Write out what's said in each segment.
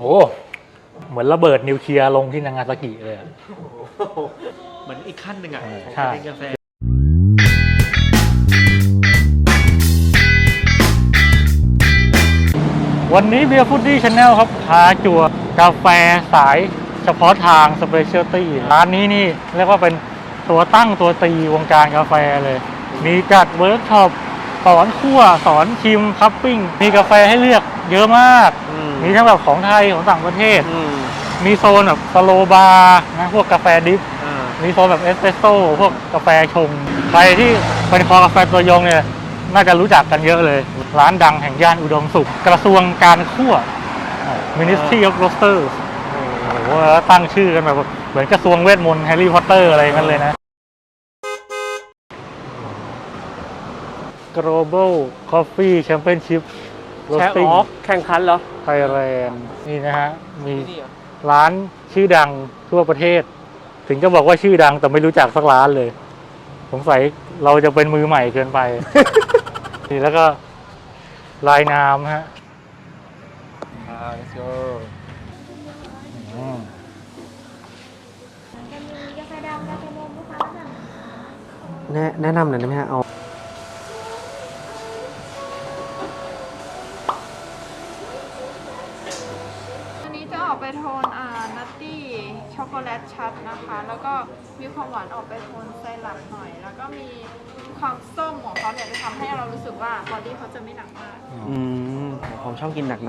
โอ้เหมือนระเบิดนิวเคลียร์ลงที่นางาซากิเลยอะ เหมือนอีกขั้นหนึ่งอะเออของใช่ การเล่นกาแฟ วันนี้เบียร์ฟูดดี้ชาแนลครับพาจั่วกาแฟสายเฉพาะทางสเปเชียลตี้ร้านนี้นี่เรียกว่าเป็นตัวตั้งตัวตีวงการกาแฟเลย มีจัดเวิร์กช็อปสอนคั่วสอนชิมคัพปิ้ง มีกาแฟให้เลือกเยอะมากอื มมีทั้งแบบของไทยของต่างประเทศ อืมมีโซนแบบสโลบาร์นะพวกกาแฟดิฟ อ่ามีโซนแบบเอสเปรสโซ่พวกกาแฟชง ใครที่เป็นคอกาแฟตัวยงเนี่ย น่าจะรู้จักกันเยอะเลย ร้านดังแห่งย่านอุดมสุข กระทรวงการคั่ว Ministry of Roasters โอ้โหแล้วตั้งชื่อกันแบบเหมือนกระทรวงเวทมนต์แฮร์รี่พอตเตอร์อะไรกันเลยนะ Global Coffee Championship แค่อ๋อแข่งขันเหรอ Thailand นี่นะฮะ มีนี่เหรอร้านชื่อดังทั่วประเทศ ถึงจะบอกว่าชื่อดังแต่ไม่รู้จักสักร้านเลย สงสัยเราจะเป็นมือใหม่เกินไป นี่แล้วก็ลายน้ำฮะอ่า let's go อืมจะมีกาแฟดำกาแฟนมลูกค้าสั่งแนะแนะนำหน่อยได้ไหมฮะเอา มีความหวานออกไปโทนไซรัปหน่อย แล้วก็มีความส้มของเขาเนี่ยจะทำให้เรารู้สึกว่าบอดี้เขาจะไม่หนักมากอืมผมชอบกินหนัก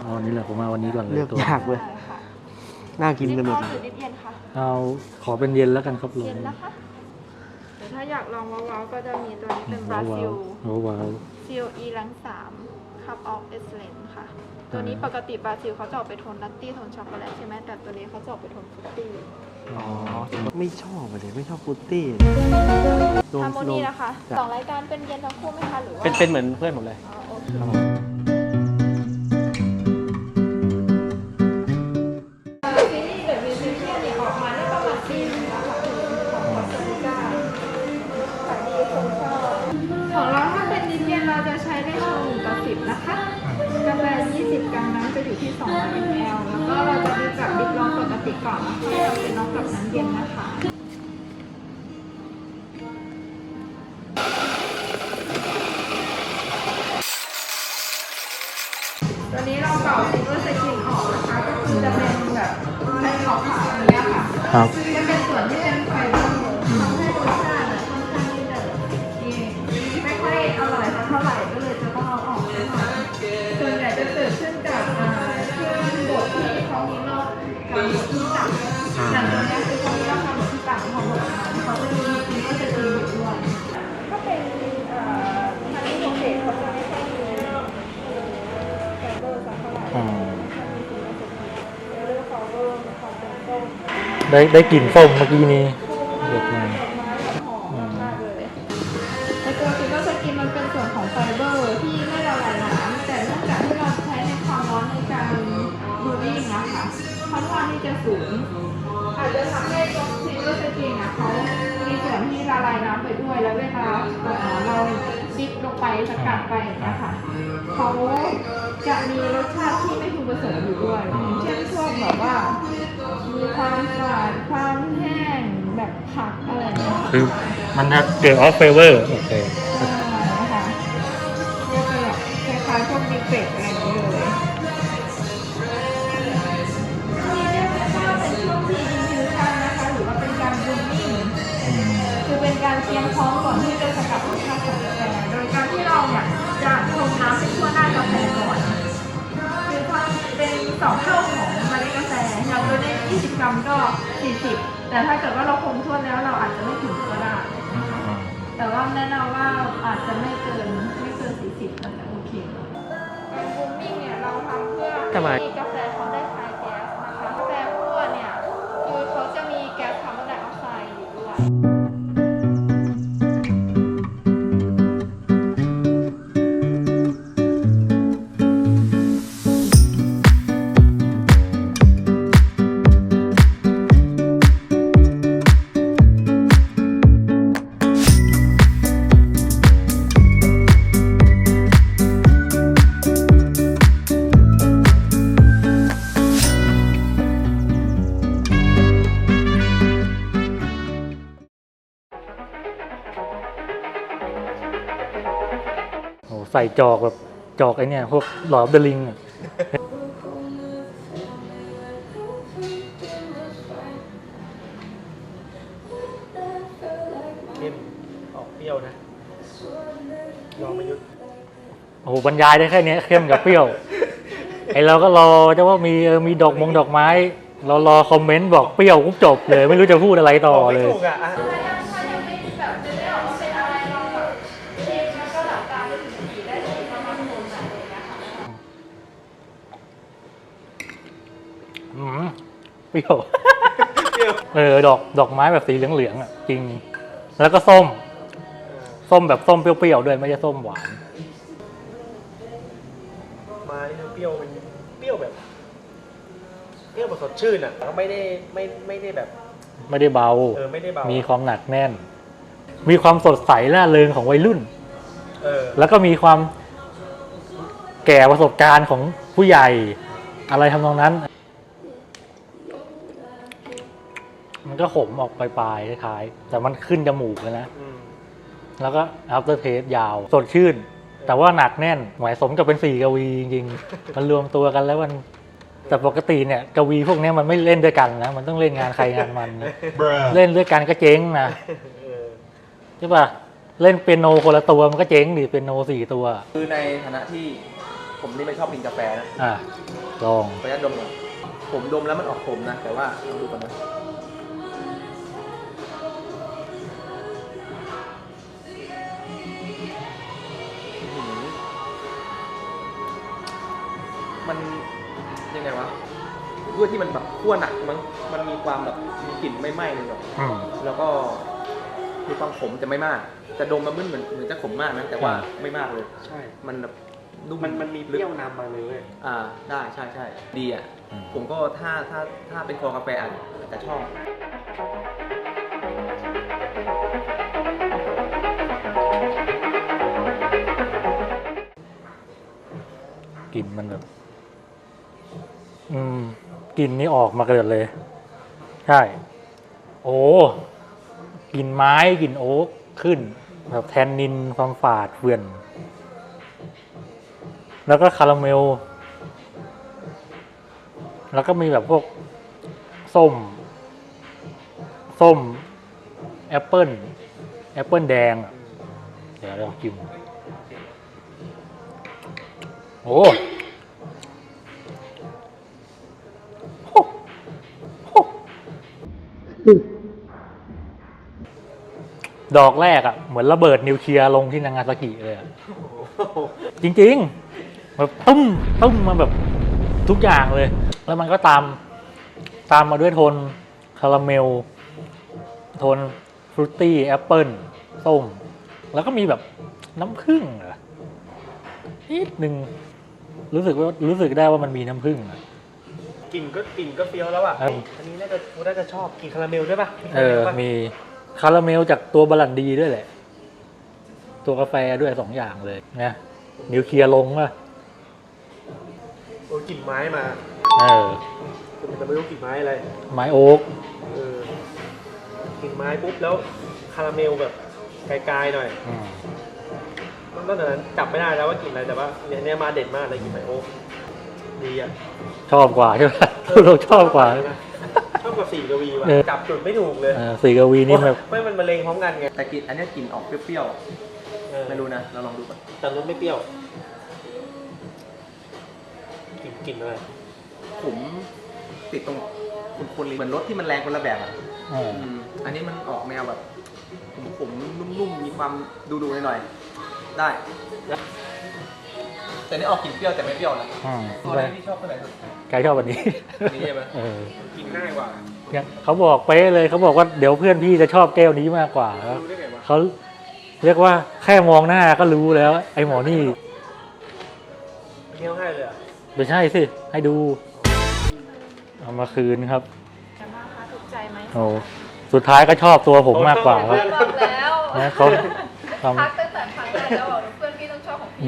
เอาวันนี้แหละผมมาวันนี้ก่อนๆ เลเลืยอกตัวยากเว้ย ใช่ค่ะน่ากินนิดกันหมร้ดอนหรือนิดเย็นคะเอาขอเป็นเย็นแล้วกันครับลเย็งนนะคะแต่ถ้าอยากลองว้าวๆก็จะมีตัวนี้เป็นบราว้าซิวลว้าวว้าว COE ลังสาม Cup of Excellence ค่ะ ตัวนี้ปกติบราซิลเขาจะออกไปโทนนัตตี้โทนช็อกโกแลตใช่ไหมแต่ตัวนี้เขาจะออกไปโทนฟรุตตี้ อ๋อ ไม่ชอบเลยไม่ชอบฟรุตตี้รวมฮาร์โมรนีวมนะคะจ้ะ สองรายการเป็นเย็นทั้งคู่ไหมคะหรือว่าเป็นเป็นเหมือนเพื่อนผมเลย อ๋อโอเค ครับผม ตัวนี้เราเป่าซิลเวอร์สกินออกนะคะก็คือจะเป็นแบบเป็นขาวๆอย่างเงี้ยค่ะครับจะเป็นส่วนที่เป็นไฟเบอร์ทำให้รสชาติอะค่อนข้างที่จะนี่ไม่ค่อยอร่อยสักเท่าไหร่ก็เลยจะต้องเอาออกไปหน่อยส่วนใหญ่จะเกิดขึ้นจากอ่าเครื่องบดที่เขามีรอบการบดที่ต่ำอย่างตัวเนี้ยคือเขามีรอบการบดที่ต่ำพอบดมาเขาจะมี ได้ได้กลิ่นส้มเมื่อกี้นี้เด็ดมาหอมมากเลยในตัวซิลเวอร์สกินมันเป็นส่วนของไฟเบอร์ที่ไม่ละลายน้ำแต่เนื่องจากที่เราใช้ในความร้อนในการบูริ่งนะคะค่อนข้างที่จะสูงอาจจะทำให้ตัวซิลเวอร์สกินอะเขามีส่วนที่ละลายน้ำไปด้วยแล้วเวลาเราดิบลงไปสกัดไปอย่างเงี้ยค่ะเขาจะมีรสชาติที่ไม่พึงประสงค์อยู่ด้วยอย่างเช่นพวกแบบว่า ความฝาดความแห้งแบบผักอะไรอย่างเงี้ยคือมันจะเกิดออฟเฟเวอร์โอเคใช่ค่ะก็จะแบบคล้ายๆพวกดีเฟกต์อะไรอย่างเงี้ยเลย นี่เรียกว่าเป็นช่วงที่อินฟิวชั่นนะคะ หรือว่าเป็นการบูมมิ่งคือเป็นการเตรียมพร้อมก่อนที่จะสกัดรสชาติของกาแฟโดยการที่เราเนี่ยจะชงน้ำให้ทั่วหน้ากาแฟก่อน คือความเป็นสองเท่าของเมล็ดกาแฟอย่างเราได้ 20 กรัมก็ 40 แต่ถ้าเกิดว่าเราคงทั่วแล้วเราอาจจะไม่ถึงก็ได้ แต่ว่าแนะนำว่าอาจจะไม่เกินไม่เกิน 40ก็จะโอเคการบูมมิ่งเนี่ยเราทำเพื่อทำไมให้กาแฟเขาได้คายแก๊สนะคะกาแฟคั่วเนี่ยคือเขาจะมีแก๊สคาร์บอนไดออกไซด์อยู่ด้วย ส่จอกแบบจอกไอเนี่ยพวกหลอดเดลิงอะเข้มออกเปรี้ยวนะลองมายุทธโอ้โหบรรยายได้แค่เนี้ยเข้มกับเปรี้ยว ไอเราก็รอจะว่ามีเออมีดอกมงดอกไม้ เรารอคอมเมนต์บอกเปรี้ยวปุ๊บจบเลย ไม่รู้จะพูดอะไรต่อบอกไม่เลย ถูกอะอะ ถ้ายังถ้ายังไม่แบบจะได้ออกมาเป็นอะไรลองแบบเช็คแล้วก็หลับตาไปถึงสีได้สีประมาณโทนไหนอะไรอย่างเงี้ยค่ะ อืมเป รี้ยวเออดอกดอกไม้แบบสีเหลืองๆอะจริง แล้วก็ส้ม ส้มแบบส้มเปรี้ยวๆด้วยไม่ใช่ส้มหวานมานี่คือเปรี้ยวเป็นเปรี้ยวแบบเปรี้ยวแบบสดชื่นอะแล้วไม่ได้ไม่ไม่ได้แบบ ไม่ได้เบา เออไม่ได้เบามีความหนักแน่น มีความสดใสล่าเริงของวัยรุ่น เออแล้วก็มีความแก่ประสบการณ์ของผู้ใหญ่ อะไรทำนองนั้น มันก็ขมออกปลายๆคล้ายๆแต่มันขึ้นจมูกเลยนะ อืมแล้วก็ after taste ยาว สดชื่น แต่ว่าหนักแน่นหมายสมกับเป็นสี่กวีจริงๆ มันรวมตัวกันแล้วมัน แต่ปกติเนี่ยกวีพวกเนี้ยมันไม่เล่นด้วยกันนะ มันต้องเล่นงานใครงานมันนะเล่นด้วยกันก็เจ๊งนะเออใช่ป่ะเล่นเปียโนคนละตัวมันก็เจ๊งดิเปียโนสี่ตัว คือในฐานะที่ผมนี่ไม่ชอบกินกาแฟนะอะลองขออนุญาตดมก่อนผมดมแล้วมันออกขมนะ แต่ว่าลองดูก่อนนะ มันยังไงวะด้วยที่มันแบบขั้วหนักมั้งมันมีความแบบมีกลิ่นไม่ไหม้เลยแบบอืม แล้วก็มีความขมแต่ไม่มากแต่ดมมันเหมือนเหมือนจะขมมากนะแต่ว่าอ่าไม่มากเลย ใช่ มันแบบนุ่มมันมันมีเปรี้ยวนำมาเลยเว้ยอ่าได้ใช่ใช่ดีอะ อืม ผมก็ถ้าถ้าถ้าเป็นคอกาแฟอาจจะชอบ กลิ่นมันแบบ อืมกลิ่นนี่ออกมาเกิดเลย ใช่ โอ้กลิ่นไม้กลิ่นโอ๊กขึ้น แบบแทนนินความฝาดเฟื่อน แล้วก็คาราเมล แล้วก็มีแบบพวกส้ม ส้ม แอปเปิลแอปเปิลแดงอะเดี๋ยวลองกินโอ้ ดอกแรกอะ่ะเหมือนระเบิดนิวเคลียร์ลงที่นางาซากิเลยอะจริงๆแบบตุ้มตุ้มมาแบบทุกอย่างเลย แล้วมันก็ตามตามมาด้วยโทนคาราเมล โทนฟรุตตี้แอปเปิลส้ม แล้วก็มีแบบน้ำผึ้งเหรอนิดนึงรู้สึกว่ารู้สึกได้ว่ามันมีน้ำผึ้งอะ กลิ่นก็กลิ่นก็เฟี้ยวแล้วอะ เอออันนี้น่าจะกูน่าจะชอบกลิ่นคาราเมลด้วยป่ะเออมี คาราเมลจากตัวบาลันดีด้วยแหละ ตัวกาแฟด้วยสองอย่างเลยนะนิวเคลียร์ลงป่ะโอ้ยกลิ่นไม้มาเออแต่ไม่รู้กลิ่นไม้อะไร ไม้โอ๊กเออกลิ่นไม้ปุ๊บแล้วคาราเมลแบบไกลๆหน่อยอืมนอกจากนั้นจับไม่ได้แล้วว่ากลิ่นอะไรแต่ว่าเนี่ยเนี่ยมาเด่นมากเลยกลิ่นไมโอ๊กดีอะชอบกว่าใช่ไหมเราชอบกว่าช อบกว่าสี่กวีว่ะเออ จับจุดไม่ถูกเลยเออสีกวีนี่แบบไม่มันมาเลงพร้อมกันไงแต่กลิ่นอันเนี้ยกลิ่นออกเปรี้ยวเออๆ ไม่รู้นะ เราลองดูก่อนแต่รสไม่เปรี้ยวกลิ่นกลิ่นอะไรผมติดตรงคุณคนเหมือนรสที่มันแรงคนละแบบอะเอออืมอันนี้มันออกแนวแบบ ผมผมนุ่มๆ มีความดูๆหน่อยๆ ได้ แต่นี่ออกกลิ่นเปรี้ยวแต่ไม่เปรี้ยวนะอืมตัวไหนที่ชอบตัวไหนสุดใครชอบวันนี้อันนี้ใช่ไหมเออกินง่ายกว่าเนี่ยเขาบอกเป๊ะเลยเขาบอกว่าเดี๋ยวเพื่อนพี่จะชอบแก้วนี้มากกว่าแล้วรู้ได้ไงวะเขาเรียกว่าแค่มองหน้าก็รู้แล้ว ไอ้หมอนี่เที่ยวให้เลยอะไม่ใช่สิให้ดู เอามาคืนครับกันบ้างคะถูกใจไหมโอ้สุดท้ายก็ชอบตัวผมมากกว่าครับ บอกแล้วนะเขาททักตั้งแต่ครั้งแรกแล้วบอก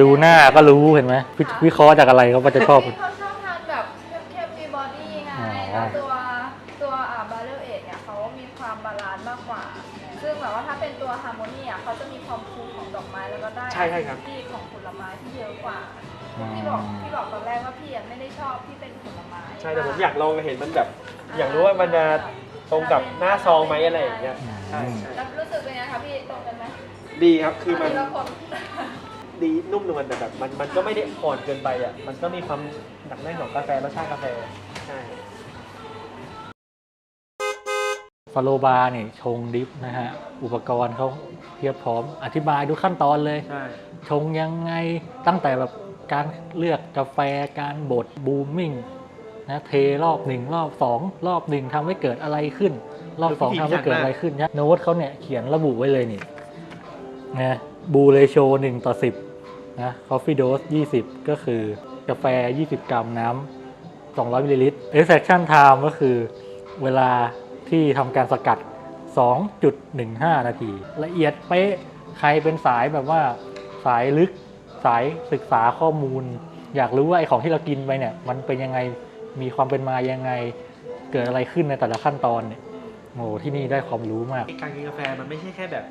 ดูหน้าก็รู้เห็นไหมวิวิเคราะห์จากอะไรเขาก็จะชอบพี่เขาชอบทานแบบเข้มๆมีบอดี้ไงอ๋อ แล้วตัวตัวอ่าบาเรลเอทเนี่ยเขามีความบาลานซ์มากกว่า ซึ่งแบบว่าถ้าเป็นตัวฮาร์โมนีอะเขาจะมีความฟูของดอกไม้แล้วก็ได้ใช่ใช่ครับ ที่ของผลไม้ที่พี่บอกพี่บอกตอนแรกว่าพี่อะไม่ได้ชอบที่เป็นผลไม้ใช่แต่ผมอยากลองเห็นมันแบบ อยากรู้ว่ามันจะตรงกับหน้าซองไหมอะไรอย่างเงี้ยใช่ใช่แล้วรู้สึกเป็นไงคะพี่ตรงกันไหมดีครับคือมันทีละคน ดีนุ่มนวลแต่แบบมันมันก็ไม่ได้อ่อนเกินไปอะมันก็มีความหนักแน่นของกาแฟรสชาติกาแฟใช่ฟาโลบาร์เนี่ยชงดิฟนะฮะ อุปกรณ์เขาเพียบพร้อมอธิบายดูขั้นตอนเลย ใช่ ชงยังไงตั้งแต่แบบการเลือกกาแฟการบดบูมมิ่งนะเทรอบหนึ่งรอบสองรอบหนึ่งทำให้เกิดอะไรขึ้น รอบสองทำให้เกิดอะไรขึ้นนะโน้ตเขาเนี่ยเขียนระบุไว้เลยนี่นะบูเรโชหนึ่งต่อสิบ นะคอฟฟี่โดสยี่สิบก็คือกาแฟ 20 กรัมน้ำ 200 มิลลิลิตร extraction time ก็คือเวลาที่ทำการสกัด 2.15 นาที ละเอียดเป๊ะ ใครเป็นสายแบบว่าสายลึก สายศึกษาข้อมูล อยากรู้ว่าไอ้ของที่เรากินไปเนี่ย มันเป็นยังไง มีความเป็นมายังไง เกิดอะไรขึ้นในแต่ละขั้นตอนเนี่ยโอ้โหที่นี่ได้ความรู้มาก การกินกาแฟมันไม่ใช่แค่แบบ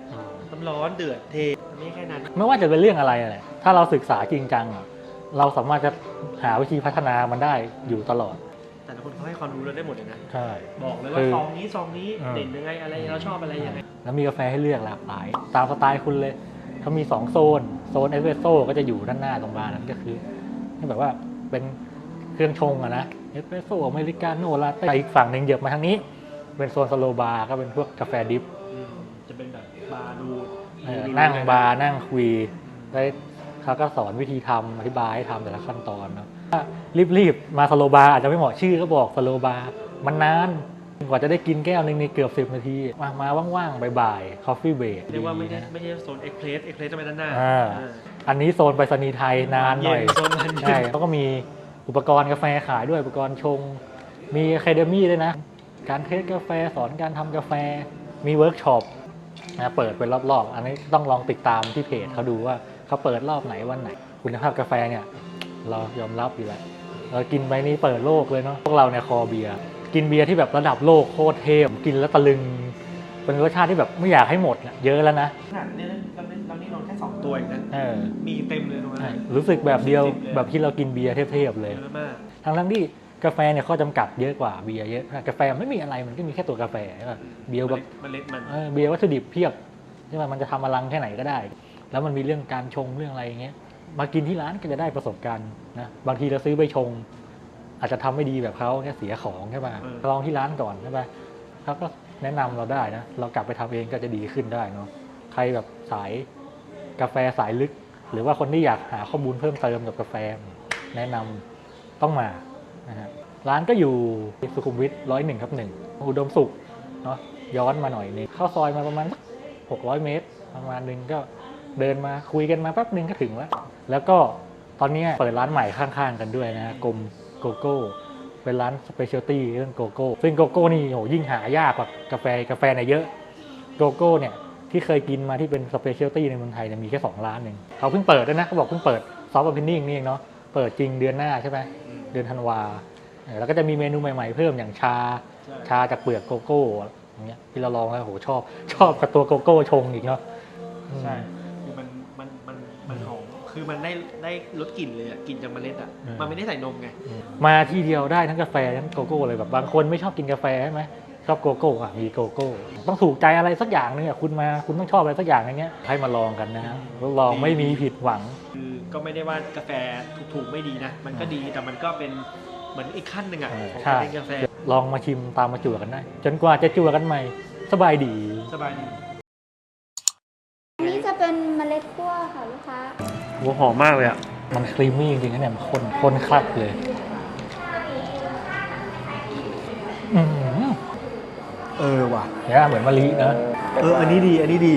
น้ำร้อนเดือดเท มันไม่ใช่แค่นั้น ไม่ว่าจะเป็นเรื่องอะไรแหละ ถ้าเราศึกษาจริงจังอะเราสามารถจะหาวิธีพัฒนามันได้อยู่ตลอด แต่ละคนเขาให้ความรู้เราได้หมดเลยนะ ใช่ บอกเลยคืว่าอซองนี้ซองนี้อ่า เด่นยังไงอะไรเราชอบอะไรยังไงแล้วมีกาแฟให้เลือกหลากหลาย ตามสไตล์คุณเลยเขามี 2 โซน โซนเอสเปรสโซ่ก็จะอยู่ด้านหน้าตรงบาร์นั้นก็คือให้แบบว่าเป็นเครื่องชงอะนะเอสเปรสโซ่อเมริกาโน่ลาเต้อีกฝั่งหนึ่งเหยียบมาทางนี้ เป็นโซนสโลบาร์ก็เป็นพวกกาแฟดิฟ อืมจะเป็นแบบบาร์ดูเออดูนั่งดูบาร์นั่งคุยได้ เขาก็สอนวิธีทำอธิบายให้ทำแต่ละขั้นตอนเนาะถ้ารีบๆ มาสโลบาร์อาจจะไม่เหมาะชื่อก็บอกสโลบาร์มันนานกว่าจะได้กินแก้วหนึ่งในเกือบสิบนาที มามาว่างๆบ่ายๆคอฟฟี่เบรกเรียกว่าไม่ใช่ไม่ใช่โซนเอ็กเพรสเอ็กเพรสจะไปด้านหน้าอ่าอ่าอันนี้โซนไปรษณีย์ไทยนานหน่อยเย็นโซนนั้นเย็นใช่เขาก็มีอุปกรณ์กาแฟขายด้วยอุปกรณ์ชง มีอะคาเดมี่ด้วยนะ การเทสกาแฟสอนการทำกาแฟมีเวิร์กช็อปนะเปิดเป็นรอบๆ อันนี้ต้องลองติดตามที่เพจเขาดูว่า เขาเปิดรอบไหนวันไหน คุณภาพกาแฟเนี่ยเรายอมรับอยู่แล้วเรากินไปนี่เปิดโลกเลยเนาะพวกเราเนี่ยคอเบียร์กินเบียร์ที่แบบระดับโลกโคตรเทพกินแล้วตะลึงเป็นรสชาติที่แบบไม่อยากให้หมดน่ะเยอะแล้วนะขนาดนี้เราเล่นเรานี่นอนแค่สองตัวเองนะเออมีเต็มเลยตรงนั้นใช่รู้สึกแบบเดียวสิบเลยแบบที่เรากินเบียร์เทพๆเลย เยอะมากทั้งทั้งๆที่กาแฟเนี่ยข้อจำกัดเยอะกว่าเบียร์เยอะกาแฟไม่มีอะไรมันก็มีแค่ตัวกาแฟใช่ป่ะเบียร์แบบเมล็ดมัน เออเบียร์วัตถุดิบเพียบใช่ป่ะมันจะทำอลังแค่ไหนก็ได้ แล้วมันมีเรื่องการชงเรื่องอะไรอย่างเงี้ยมากินที่ร้านก็จะได้ประสบการณ์นะบางทีเราซื้อไปชง อาจจะทำไม่ดีแบบเขาแค่เสียของใช่ป่ะลองที่ร้านก่อนใช่ป่ะเขาก็แนะนำเราได้นะ เรากลับไปทำเองก็จะดีขึ้นได้เนาะใครแบบสายกาแฟสายลึก หรือว่าคนที่อยากหาข้อมูลเพิ่มเติมกับกาแฟ แนะนำต้องมานะฮะร้านก็อยู่สุขุมวิทร้อยหนึ่งครับหนึ่งอุดมสุขเนาะย้อนมาหน่อยนึงเข้าซอยมาประมาณหกร้อยเมตร ประมาณนึงก็ เดินมาคุยกันมาแป๊บนึงก็ถึงแล้ว แล้วก็ตอนนี้เปิดร้านใหม่ข้างๆกันด้วยนะกลมโกโก้เป็นร้านสเปเชียลตี้เรื่องโกโก้ซึ่งโกโก้นี่โหยิ่งหายากกว่ากาแฟกาแฟเนี่ยเยอะโกโก้เนี่ยที่เคยกินมาที่เป็นสเปเชียลตี้ในเมืองไทยเนี่ยมีแค่สองร้านเองเขาเพิ่งเปิดด้วยนะเขาบอกเพิ่งเปิดซอฟต์โอเพนนิ่งนี่เองเนาะเปิดจริงเดือนหน้าใช่ไหมเดือนธันวาแล้วก็จะมีเมนูใหม่ๆเพิ่มอย่างชาชาจากเปลือกโกโก้อย่างเงี้ยที่เราลองแล้วโหชอบ ชอบกับตัวโกโก้ชงอีกเนาะใช่ คือมันได้ได้รสกลิ่นเลยอะกลิ่นจากเมล็ดอะอืม มันไม่ได้ใส่นมไง มาที่เดียวได้ทั้งกาแฟทั้งโกโก้เลยแบบบางคนไม่ชอบกินกาแฟใช่ไหมชอบโกโก้อะมีโกโก้ ต้องถูกใจอะไรสักอย่างนึงอะคุณมาคุณต้องชอบอะไรสักอย่างอย่างเงี้ยให้มาลองกันนะฮะรับรองไม่มีผิดหวัง คือก็ไม่ได้ว่ากาแฟถูกๆไม่ดีนะ มันก็ดีแต่มันก็เป็นเหมือนอีกขั้นหนึ่งอะเออของใช่การเล่นกาแฟลองมาชิมตามมาจั่วกันได้ จนกว่าจะจั่วกันใหม่ สบายดี สบายดี อันนี้จะเป็นเมล็ดคั่วค่ะลูกค้า หัวหอมมากเลยอะมันครีมมี่จริงๆนะเนี่ยมันข้นข้นคลักเลย อืมเออว่ะ เนี่ยเหมือนมะลินะ เออ อันนี้ดี อันนี้ดี